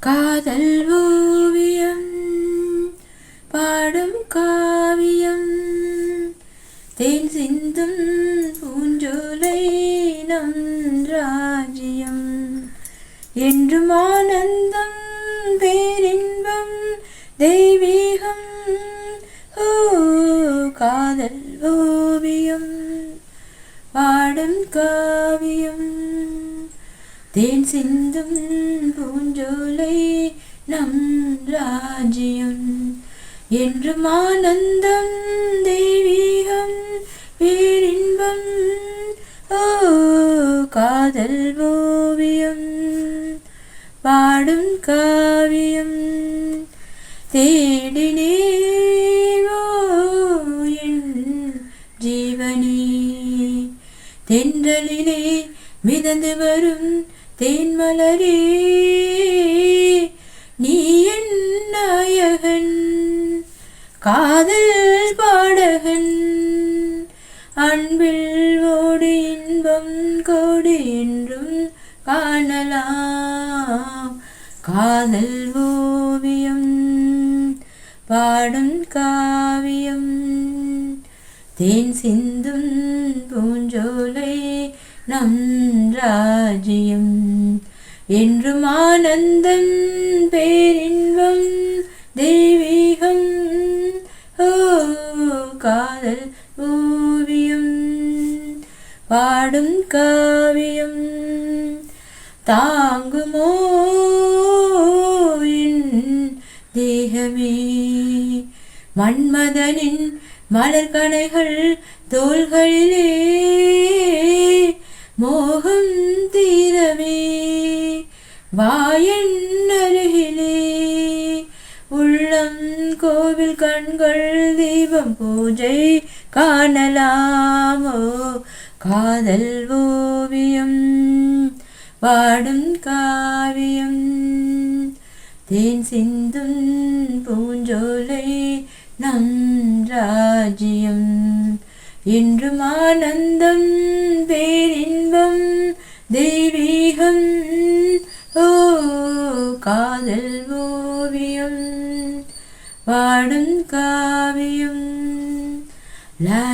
காதல் ஓவியம் பாடும் காவியம் தேன் சிந்தும் பூஞ்சோலை நம் ராஜ்யம் என்றும் ஆனந்தம் பேரின்பம் தெய்வீகம் ஓ காதல் ஓவியம் பாடும் காவியம். தேன் சிந்தும் பூஞ்சோலை நம் ராஜ்யம். என்றும் ஆனந்தம் தெய்வீகம் பேரின்பம் ஓ காதல் ஓவியம் பாடும் காவியம். தேடினே ஜீவனே. தென்றலிலே மிதந்து வரும் தேன்மலரே நீ என் நாயகன் காதல் பாடகன். அன்பில் ஓடு இன்பம் கோடு என்றும் காணலாம். காதல் ஓவியம் பாடும் காவியம். தேன் சிந்தும் பூஞ்சோலை நம் ராஜ்யம். என்றும் ஆனந்தம் பேரின்பம் தெய்வீகம். ஓ காதல் ஓவியம் பாடும் காவியம் தாங்குமோ தேகமே? மன்மதனின் மலர்கணைகள் தோள்களிலே வாயன் உள்ளம் கோவில் கண்கள் தீபம் பூஜை காணலாமோ? காதல் ஓவியம் பாடும் காவியம். தேன் சிந்தும் பூஞ்சோலை நம் ராஜ்யம் என்றும் ஆனந்தம் பேரின்பம் தெய்வீகம் காதல் ஓவியம் பாடும் காவியம் லா